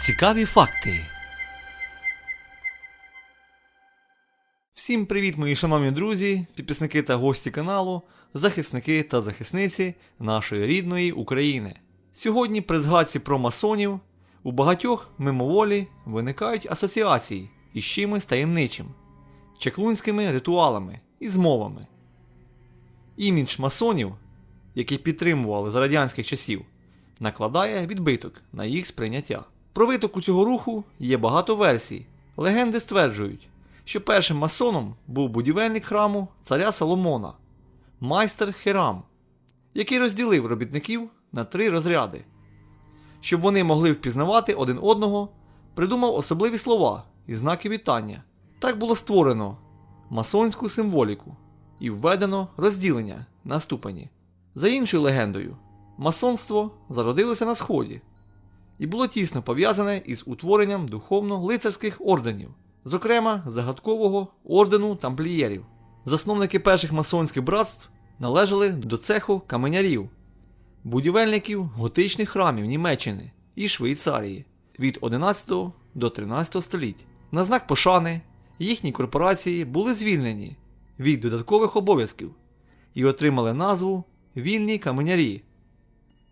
Цікаві факти. Всім привіт, мої шановні друзі, підписники та гості каналу, захисники та захисниці нашої рідної України. Сьогодні при згадці про масонів у багатьох мимоволі виникають асоціації із чимось таємничим, чаклунськими ритуалами і змовами. Імідж масонів, який підтримували за радянських часів, накладає відбиток на їх сприйняття. Про витоку цього руху є багато версій. Легенди стверджують, що першим масоном був будівельник храму царя Соломона, майстер Херам, який розділив робітників на три розряди. Щоб вони могли впізнавати один одного, придумав особливі слова і знаки вітання. Так було створено масонську символіку і введено розділення на ступені. За іншою легендою, масонство зародилося на Сході і було тісно пов'язане із утворенням духовно-лицарських орденів, зокрема загадкового ордену тамплієрів. Засновники перших масонських братств належали до цеху каменярів, будівельників готичних храмів Німеччини і Швейцарії від 11 до 13 століть. На знак пошани їхні корпорації були звільнені від додаткових обов'язків і отримали назву Вільні каменярі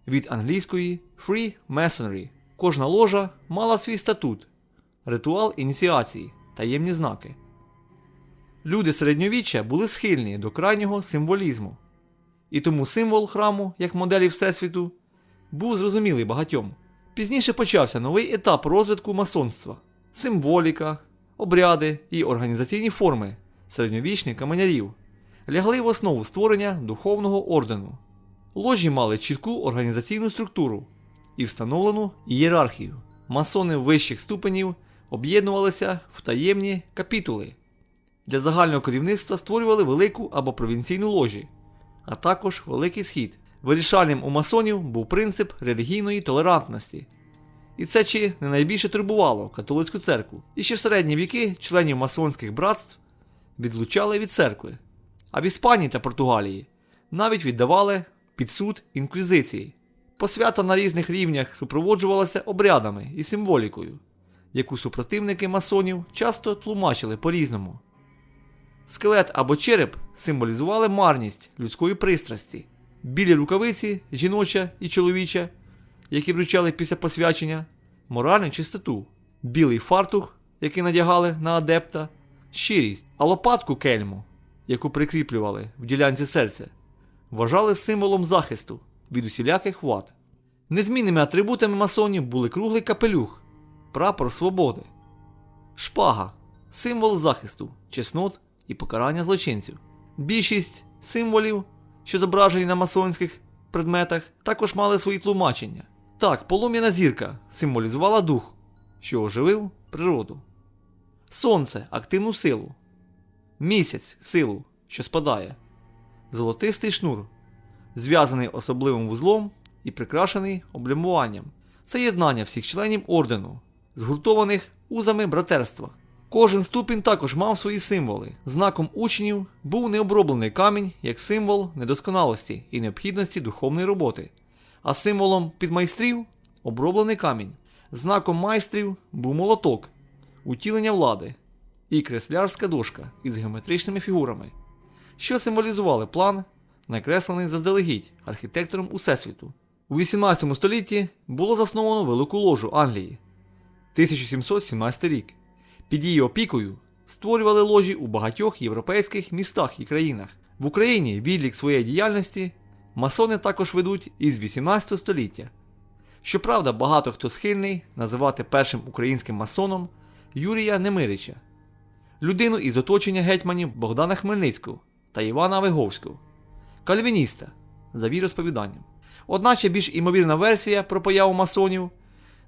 від англійської Free Masonry. Кожна ложа мала свій статут, ритуал ініціації, таємні знаки. Люди середньовіччя були схильні до крайнього символізму, і тому символ храму, як моделі Всесвіту, був зрозумілий багатьом. Пізніше почався новий етап розвитку масонства, символіка, обряди і організаційні форми середньовічних каменярів лягли в основу створення духовного ордену. Ложі мали чітку організаційну структуру і встановлену ієрархію. Масони вищих ступенів об'єднувалися в таємні капітули. Для загального керівництва створювали велику або провінційну ложі, а також Великий Схід. Вирішальним у масонів був принцип релігійної толерантності. І це чи не найбільше турбувало католицьку церкву. І ще в середні віки членів масонських братств відлучали від церкви, а в Іспанії та Португалії навіть віддавали під суд інквізиції. Посвята на різних рівнях супроводжувалася обрядами і символікою, яку супротивники масонів часто тлумачили по-різному. Скелет або череп символізували марність людської пристрасті, білі рукавиці, жіноча і чоловіча, які вручали після посвячення, моральну чистоту, білий фартух, який надягали на адепта, щирість, а лопатку кельму, яку прикріплювали в ділянці серця, вважали символом захисту від усіляких вад. Незмінними атрибутами масонів були круглий капелюх, прапор свободи, шпага, символ захисту, чеснот і покарання злочинців. Більшість символів, що зображені на масонських предметах, також мали свої тлумачення. Так, полум'яна зірка символізувала дух, що оживив природу, сонце активну силу, місяць силу, що спадає, золотистий шнур, зв'язаний особливим вузлом і прикрашений облямуванням. Це єднання всіх членів ордену, згуртованих узами братерства. Кожен ступінь також мав свої символи. Знаком учнів був необроблений камінь як символ недосконалості і необхідності духовної роботи, а символом підмайстрів оброблений камінь. Знаком майстрів був молоток, утілення влади і креслярська дошка із геометричними фігурами, що символізували план, накреслений заздалегідь архітектором Усесвіту. У 18 столітті було засновано велику ложу Англії 1717 рік. Під її опікою створювали ложі у багатьох європейських містах і країнах. В Україні відлік своєї діяльності масони також ведуть із 18 століття. Щоправда, багато хто схильний називати першим українським масоном Юрія Немирича, людину із оточення гетьманів Богдана Хмельницького та Івана Виговського, кальвініста за віросповіданням. Одначе більш імовірна версія про появу масонів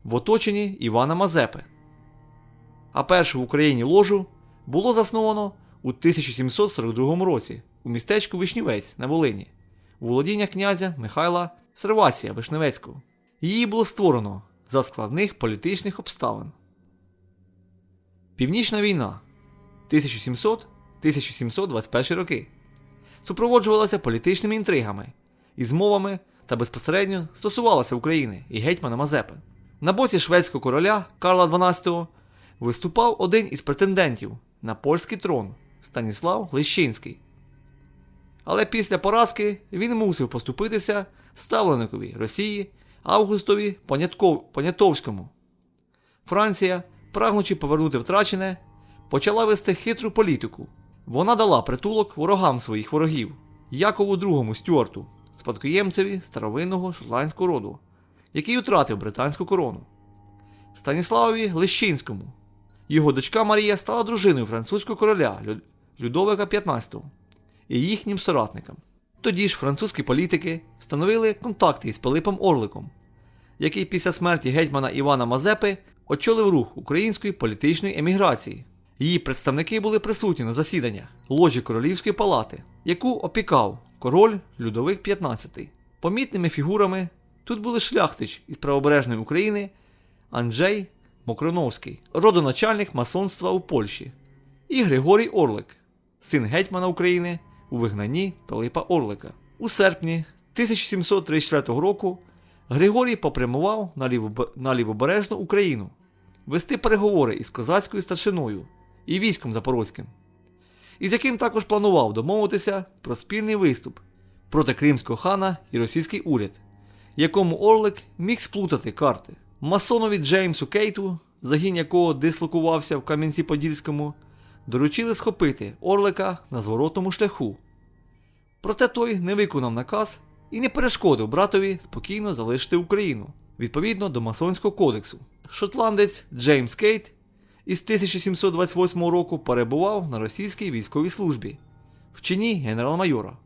в оточенні Івана Мазепи. А першу в Україні ложу було засновано у 1742 році у містечку Вишнівець на Волині, у володіння князя Михайла Сервасія Вишневецького. Її було створено за складних політичних обставин. Північна війна 1700-1721 роки супроводжувалася політичними інтригами і змовами та безпосередньо стосувалася України і гетьмана Мазепи. На боці шведського короля Карла XII виступав один із претендентів на польський трон Станіслав Лещинський. Але після поразки він мусив поступитися ставленикові Росії Августові Понятко- Понятовському. Франція, прагнучи повернути втрачене, почала вести хитру політику. Вона дала притулок ворогам своїх ворогів Якову II Стюарту, спадкоємцеві старовинного шотландського роду, який втратив британську корону. Станіславові Лещинському. Його дочка Марія стала дружиною французького короля Людовика XV і їхнім соратникам. Тоді ж французькі політики встановили контакти із Пилипом Орликом, який після смерті гетьмана Івана Мазепи очолив рух української політичної еміграції. Її представники були присутні на засіданнях ложі Королівської палати, яку опікав король Людовик XV. Помітними фігурами тут були шляхтич із правобережної України Анджей Мокроновський, родоначальник масонства у Польщі, і Григорій Орлик, син гетьмана України у вигнанні Пилипа Орлика. У серпні 1734 року Григорій попрямував на лівобережну Україну вести переговори із козацькою старшиною і військом Запорозьким, із яким також планував домовитися про спільний виступ проти кримського хана і російський уряд, якому Орлик міг сплутати карти. Масонові Джеймсу Кейту, загін якого дислокувався в Кам'янці-Подільському, доручили схопити Орлика на зворотному шляху. Проте той не виконав наказ і не перешкодив братові спокійно залишити Україну відповідно до масонського кодексу. Шотландець Джеймс Кейт із 1728 року перебував на російській військовій службі в чині генерал-майора.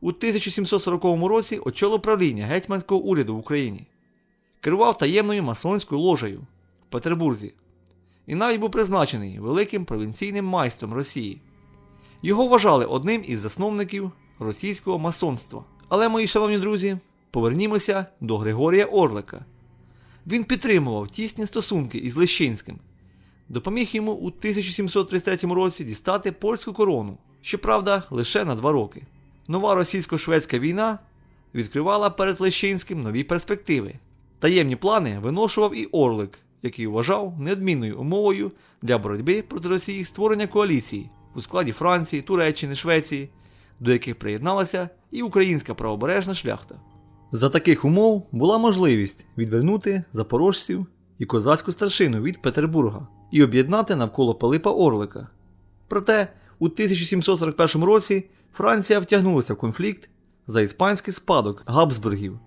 У 1740 році очолив правління гетьманського уряду в Україні, керував таємною масонською ложею в Петербурзі і навіть був призначений великим провінційним майстром Росії. Його вважали одним із засновників російського масонства. Але, мої шановні друзі, повернімося до Григорія Орлика. Він підтримував тісні стосунки із Лещинським, допоміг йому у 1733 році дістати польську корону, щоправда, лише на два роки. Нова російсько-шведська війна відкривала перед Лещинським нові перспективи. Таємні плани виношував і Орлик, який вважав неодмінною умовою для боротьби проти Росії створення коаліції у складі Франції, Туреччини, Швеції, до яких приєдналася і українська правобережна шляхта. За таких умов була можливість відвернути запорожців і козацьку старшину від Петербурга і об'єднати навколо Пилипа Орлика. Проте у 1741 році Франція втягнулася в конфлікт за іспанський спадок Габсбургів,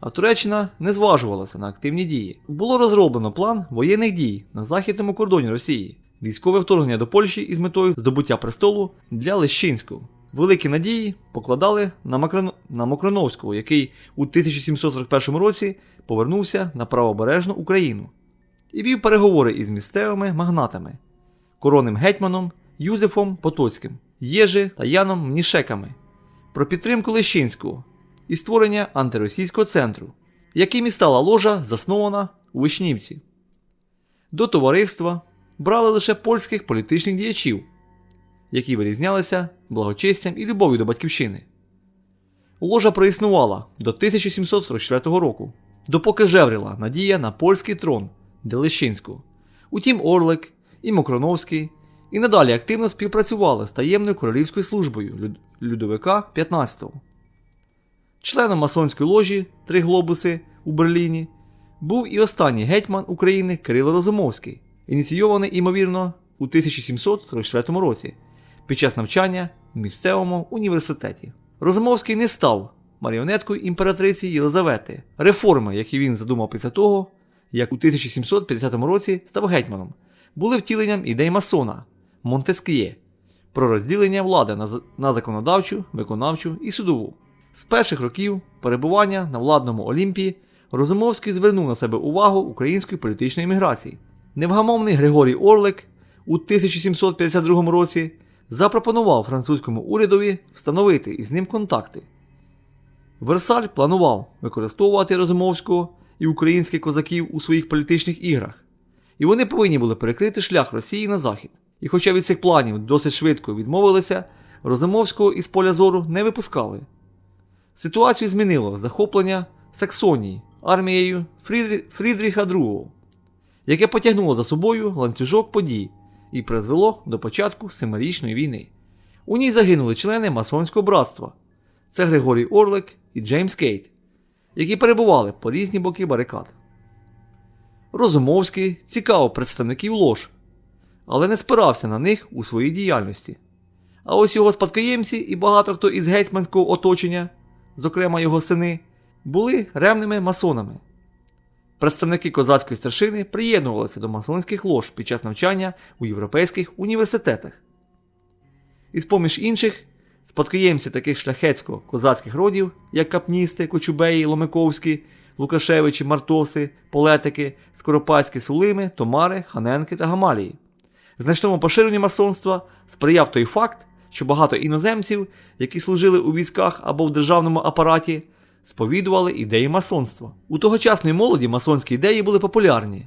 а Туреччина не зважувалася на активні дії. Було розроблено план воєнних дій на західному кордоні Росії, військове вторгнення до Польщі із метою здобуття престолу для Лещинського. Великі надії покладали на, Макрон... на Мокроновського, який у 1741 році повернувся на правобережну Україну і вів переговори із місцевими магнатами, коронним гетьманом Юзефом Потоцьким, Єжи та Яном Мнішеками про підтримку Лещинського і створення антиросійського центру, яким і стала ложа, заснована у Вишнівці. До товариства брали лише польських політичних діячів, які вирізнялися благочестям і любов'ю до батьківщини. Ложа проіснувала до 1744 року, допоки жевріла надія на польський трон для Лещинського. Утім, Орлик і Мокроновський і надалі активно співпрацювали з таємною королівською службою Люд- Людовика XV. Членом масонської ложі Три глобуси у Берліні був і останній гетьман України Кирило Розумовський, ініційований, ймовірно, у 1744 році під час навчання в місцевому університеті. Розумовський не став маріонеткою імператриці Єлизавети, реформи, які він задумав після того, як у 1750 році став гетьманом, були втіленням ідей масона Монтеск'є про розділення влади на, законодавчу, виконавчу і судову. З перших років перебування на владному Олімпії Розумовський звернув на себе увагу української політичної міграції. Невгамовний Григорій Орлик у 1752 році запропонував французькому урядові встановити із ним контакти. Версаль планував використовувати Розумовського і українських козаків у своїх політичних іграх, і вони повинні були перекрити шлях Росії на захід. І хоча від цих планів досить швидко відмовилися, Розумовського із поля зору не випускали. Ситуацію змінило захоплення Саксонії армією Фрідрі... Фрідріха II, яке потягнуло за собою ланцюжок подій і призвело до початку Семирічної війни. У ній загинули члени масонського братства. Це Григорій Орлик і Джеймс Кейт, які перебували по різні боки барикад. Розумовський цікавив представників лож, але не спирався на них у своїй діяльності. А ось його спадкоємці і багато хто із гетьманського оточення, зокрема його сини, були ревними масонами. Представники козацької старшини приєднувалися до масонських лож під час навчання у європейських університетах. Із поміж інших, спадкоємці таких шляхетсько-козацьких родів, як Капністи, Кочубеї, Ломиковські, Лукашевичі, Мартоси, Полетики, Скоропадські Сулими, Томари, Ханенки та Гамалії. Значному поширенню масонства сприяв той факт, що багато іноземців, які служили у військах або в державному апараті, сповідували ідеї масонства. У тогочасної молоді масонські ідеї були популярні,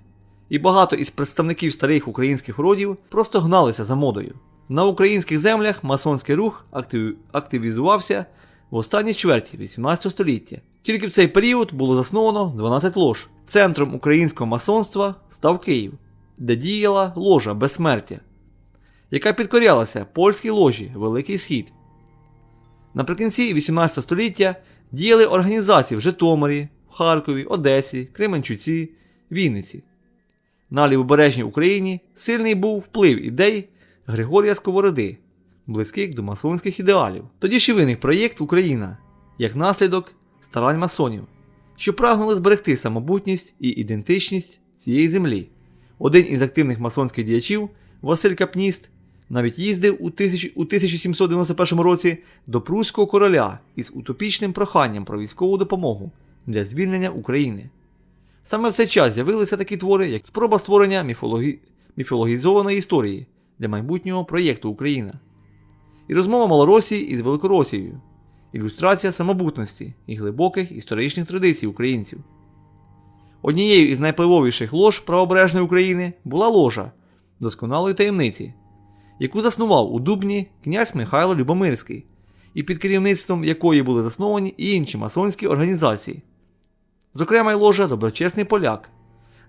і багато із представників старих українських родів просто гналися за модою. На українських землях масонський рух актив... активізувався в останній чверті 18 століття. Тільки в цей період було засновано 12 лож. Центром українського масонства став Київ, де діяла ложа безсмертя, яка підкорялася польській ложі Великий Схід. Наприкінці 18 століття діяли організації в Житомирі, в Харкові, Одесі, Кременчуці, Вінниці. На лівобережній Україні сильний був вплив ідей Григорія Сковороди, близьких до масонських ідеалів. Тоді ще виник проєкт Україна як наслідок старань масонів, що прагнули зберегти самобутність і ідентичність цієї землі. Один із активних масонських діячів, Василь Капніст, навіть їздив у, тисяч... у 1791 році до Пруського короля із утопічним проханням про військову допомогу для звільнення України. Саме в цей час з'явилися такі твори, як спроба створення міфологі... міфологізованої історії для майбутнього проєкту Україна, і розмова Малоросії із Великоросією, ілюстрація самобутності і глибоких історичних традицій українців. Однією із найпливовіших лож правобережної України була ложа досконалої таємниці, яку заснував у Дубні князь Михайло Любомирський, і під керівництвом якої були засновані і інші масонські організації. Зокрема, й ложа Доброчесний поляк,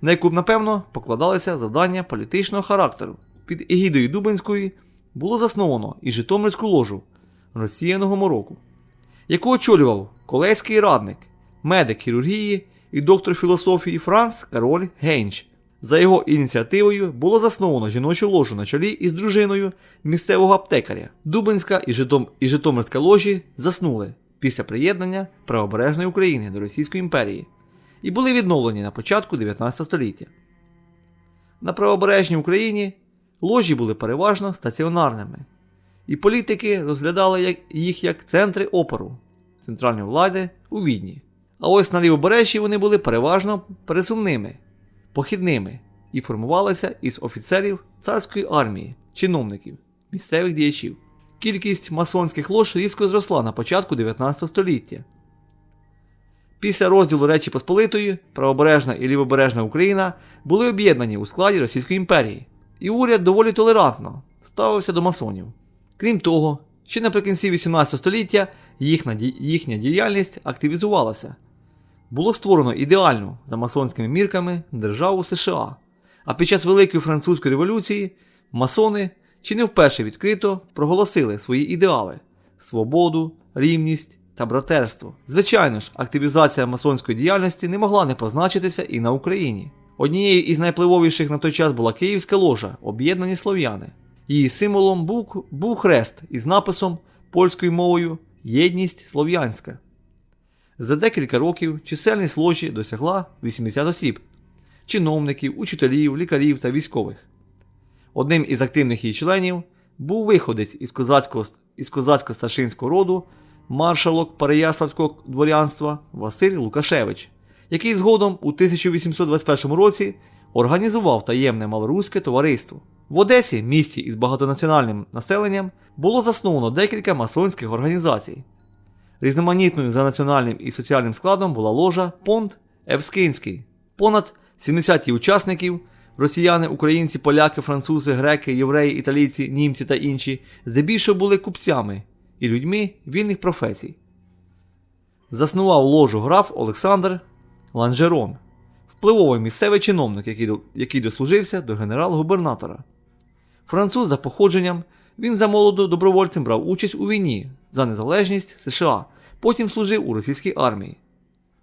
на яку, напевно, покладалися завдання політичного характеру. Під егідою Дубинської було засновано і Житомирську ложу розсіяного мороку, яку очолював колеський радник, медик хірургії і доктор філософії Франц Кароль Гейнч. За його ініціативою було засновано жіночу ложу на чолі із дружиною місцевого аптекаря. Дубинська і, Житом... і Житомирська ложі заснули після приєднання правобережної України до Російської імперії і були відновлені на початку 19 століття. На правобережній Україні ложі були переважно стаціонарними, і політики розглядали їх як центри опору центральної влади у Відні. А ось на лівобережжі вони були переважно пересувними, похідними і формувалися із офіцерів царської армії, чиновників, місцевих діячів. Кількість масонських лож різко зросла на початку 19 століття. Після розділу Речі Посполитої правобережна і лівобережна Україна були об'єднані у складі Російської імперії, і уряд доволі толерантно ставився до масонів. Крім того, ще наприкінці 18 століття їхня, їхня діяльність активізувалася. Було створено ідеальну за масонськими мірками державу США. А під час Великої французької революції масони чи не вперше відкрито проголосили свої ідеали свободу, рівність та братерство. Звичайно ж, активізація масонської діяльності не могла не позначитися і на Україні. Однією із найпливовіших на той час була Київська ложа Об'єднані Слов'яни. Її символом був, був хрест із написом польською мовою Єдність Слов'янська. За декілька років чисельність ложі досягла 80 осіб чиновників, учителів, лікарів та військових. Одним із активних її членів був виходець із козацького із козацько-старшинського роду маршалок Переяславського дворянства Василь Лукашевич, який згодом у 1821 році організував таємне малоруське товариство. В Одесі, місті із багатонаціональним населенням, було засновано декілька масонських організацій. Різноманітною за національним і соціальним складом була ложа Понт Евскинський. Понад 70 учасників росіяни, українці, поляки, французи, греки, євреї, італійці, німці та інші здебільшого були купцями і людьми вільних професій. Заснував ложу граф Олександр Ланжерон, впливовий місцевий чиновник, який, який дослужився до генерал-губернатора. Француз за походженням, він за молоду добровольцем брав участь у війні за незалежність США, потім служив у російській армії.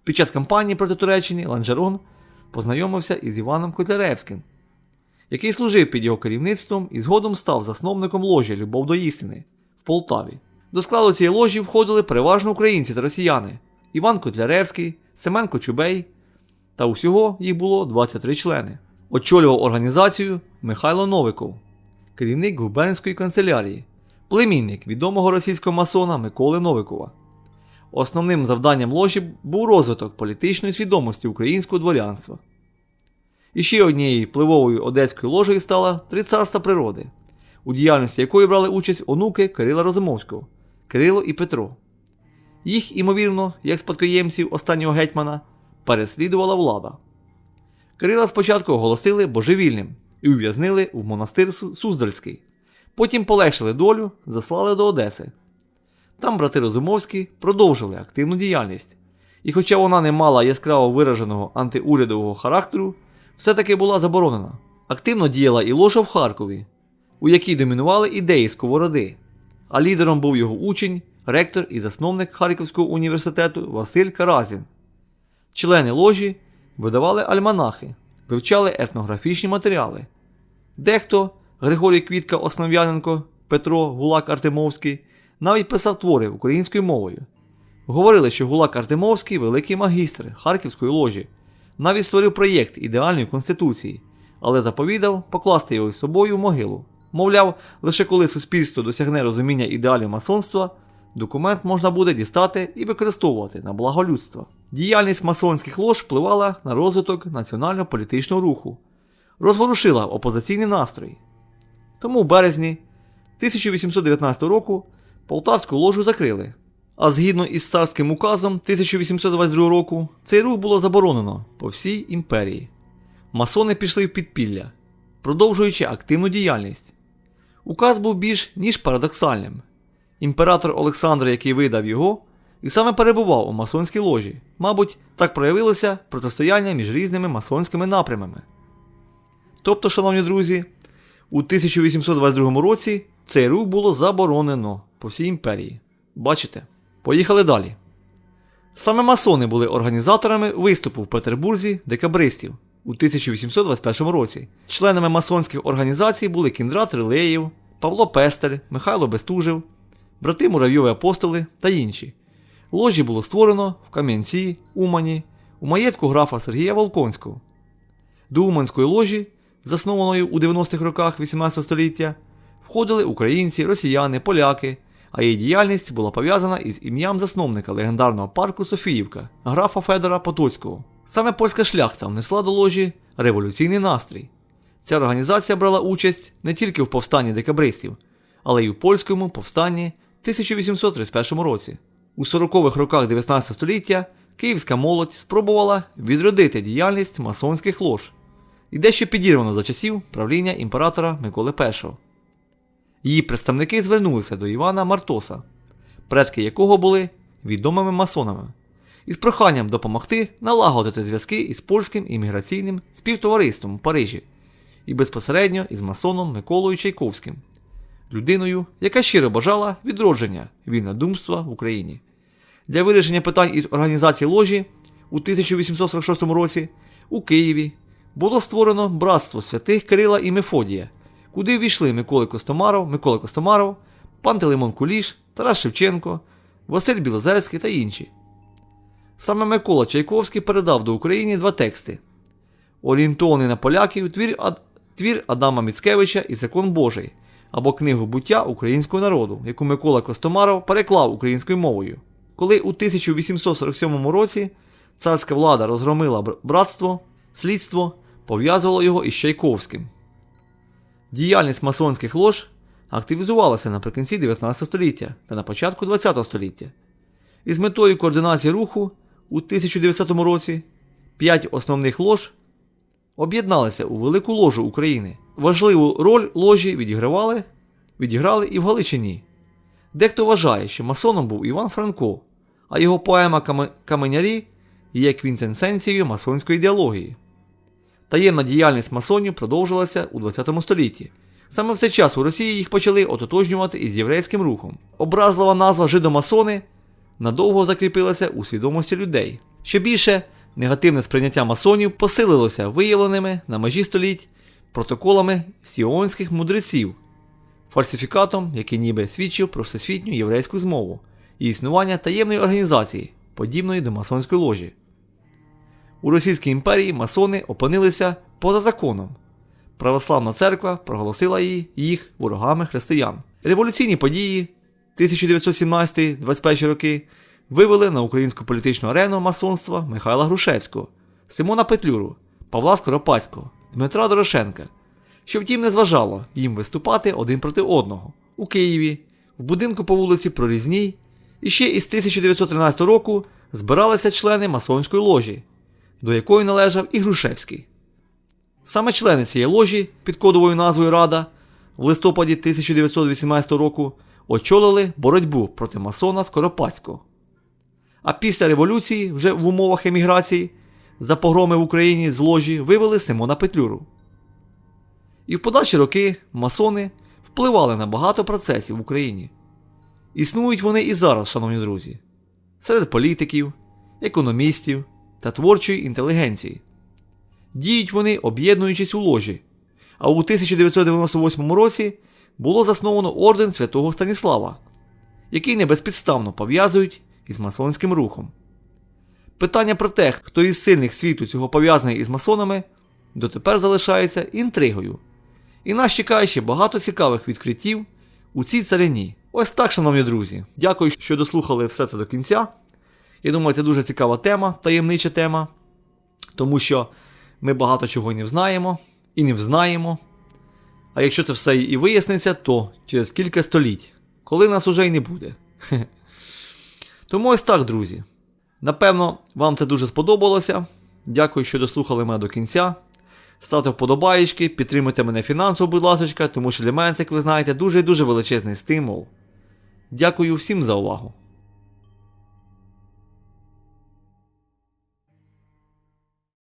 Під час кампанії проти Туреччини Ланжерон познайомився із Іваном Котляревським, який служив під його керівництвом і згодом став засновником ложі Любов до істини в Полтаві. До складу цієї ложі входили переважно українці та росіяни Іван Котляревський, Семен Кочубей, та усього їх було 23 члени. Очолював організацію Михайло Новиков, керівник губернської канцелярії, племінник відомого російського масона Миколи Новикова. Основним завданням ложі був розвиток політичної свідомості українського дворянства. І ще однією впливовою одеською ложею стала Три царства природи, у діяльності якої брали участь онуки Кирила Розумовського, Кирило і Петро. Їх, імовірно, як спадкоємців останнього гетьмана, переслідувала влада. Кирила спочатку оголосили божевільним і ув'язнили в монастир Суздальський. Потім полегшили долю, заслали до Одеси. Там брати Розумовські продовжили активну діяльність. І хоча вона не мала яскраво вираженого антиурядового характеру, все-таки була заборонена. Активно діяла і ложа в Харкові, у якій домінували ідеї сковороди, а лідером був його учень, ректор і засновник Харківського університету Василь Каразін. Члени ложі видавали альманахи, вивчали етнографічні матеріали. Дехто Григорій Квітка Основ'яненко, Петро Гулак Артемовський навіть писав твори українською мовою. Говорили, що Гулак Артемовський великий магістр Харківської ложі, навіть створив проєкт ідеальної конституції, але заповідав покласти його із собою в могилу. Мовляв, лише коли суспільство досягне розуміння ідеалів масонства, документ можна буде дістати і використовувати на благо людства. Діяльність масонських лож впливала на розвиток національно-політичного руху, розворушила опозиційні настрої. Тому в березні 1819 року Полтавську ложу закрили. А згідно із царським указом 1822 року, цей рух було заборонено по всій імперії. Масони пішли в підпілля, продовжуючи активну діяльність. Указ був більш ніж парадоксальним. Імператор Олександр, який видав його, і саме перебував у масонській ложі. Мабуть, так проявилося протистояння між різними масонськими напрямами. Тобто, шановні друзі, у 1822 році цей рух було заборонено по всій імперії. Бачите? Поїхали далі. Саме масони були організаторами виступу в Петербурзі декабристів у 1821 році. Членами масонських організацій були Кіндрат Рилеєв, Павло Пестель, Михайло Бестужев, брати Муравйові апостоли та інші. Ложі було створено в Кам'янці, Умані, у маєтку графа Сергія Волконського. До Уманської ложі, заснованої у 90-х роках 18 століття, входили українці, росіяни, поляки, а її діяльність була пов'язана із ім'ям засновника легендарного парку Софіївка, графа Федора Потоцького. Саме польська шляхта внесла до ложі революційний настрій. Ця організація брала участь не тільки в повстанні декабристів, але й у польському повстанні 1831 році. У 40-х роках 19 століття київська молодь спробувала відродити діяльність масонських лож і дещо підірвано за часів правління імператора Миколи І. Її представники звернулися до Івана Мартоса, предки якого були відомими масонами, із проханням допомогти налагодити зв'язки із польським імміграційним співтовариством у Парижі і безпосередньо із масоном Миколою Чайковським, людиною, яка щиро бажала відродження вільнодумства в Україні. Для вирішення питань із організації ложі у 1846 році у Києві було створено братство святих Кирила і Мефодія, куди ввійшли Микола Костомаров, Микола Костомаров, Пантелеймон Куліш, Тарас Шевченко, Василь Білозерський та інші. Саме Микола Чайковський передав до України два тексти: орієнтований на поляків твір Адама Міцкевича і Закон Божий або книгу буття українського народу, яку Микола Костомаров переклав українською мовою. Коли у 1847 році царська влада розгромила братство, слідство пов'язувало його із Чайковським. Діяльність масонських лож активізувалася наприкінці 19 століття та на початку 20 століття. Із метою координації руху у 1900 році п'ять основних лож об'єдналися у Велику ложу України. Важливу роль ложі відігравали, відіграли і в Галичині. Дехто вважає, що масоном був Іван Франко, а його поема Каменярі є квінтесенцією масонської ідеології. Таємна діяльність масонів продовжилася у 20 столітті. Саме в цей час у Росії їх почали ототожнювати із єврейським рухом. Образлива назва жидомасони надовго закріпилася у свідомості людей. Що більше, негативне сприйняття масонів посилилося виявленими на межі століть протоколами сіонських мудреців, фальсифікатом, який ніби свідчив про всесвітню єврейську змову і існування таємної організації, подібної до масонської ложі. У Російській імперії масони опинилися поза законом. Православна церква проголосила їх ворогами християн. Революційні події 1917-21 роки вивели на українську політичну арену масонства Михайла Грушевського, Симона Петлюру, Павла Скоропадського, Дмитра Дорошенка, що втім не зважало їм виступати один проти одного у Києві, в будинку по вулиці Прорізній, і ще із 1913 року збиралися члени масонської ложі, до якої належав і Грушевський. Саме члени цієї ложі під кодовою назвою Рада в листопаді 1918 року очолили боротьбу проти масона Скоропадського. А після революції, вже в умовах еміграції, за погроми в Україні з ложі вивели Симона Петлюру. І в подальші роки масони впливали на багато процесів в Україні. Існують вони і зараз, шановні друзі, серед політиків, економістів та творчої інтелігенції. Діють вони, об'єднуючись у ложі. А у 1998 році було засновано орден святого Станіслава, який небезпідставно пов'язують із масонським рухом. Питання про те, хто із сильних світу цього пов'язаний із масонами, дотепер залишається інтригою. І нас чекає ще багато цікавих відкриттів у цій царині. Ось так, шановні друзі. Дякую, що дослухали все це до кінця. Я думаю, це дуже цікава тема, таємнича тема, тому що ми багато чого не знаємо і не взнаємо. А якщо це все і виясниться, то через кілька століть, коли нас уже й не буде. Тому ось так, друзі. Напевно, вам це дуже сподобалося. Дякую, що дослухали мене до кінця. Ставте вподобаєчки, підтримуйте мене фінансово, будь ласка, тому що для мене, як ви знаєте, дуже дуже величезний стимул. Дякую всім за увагу.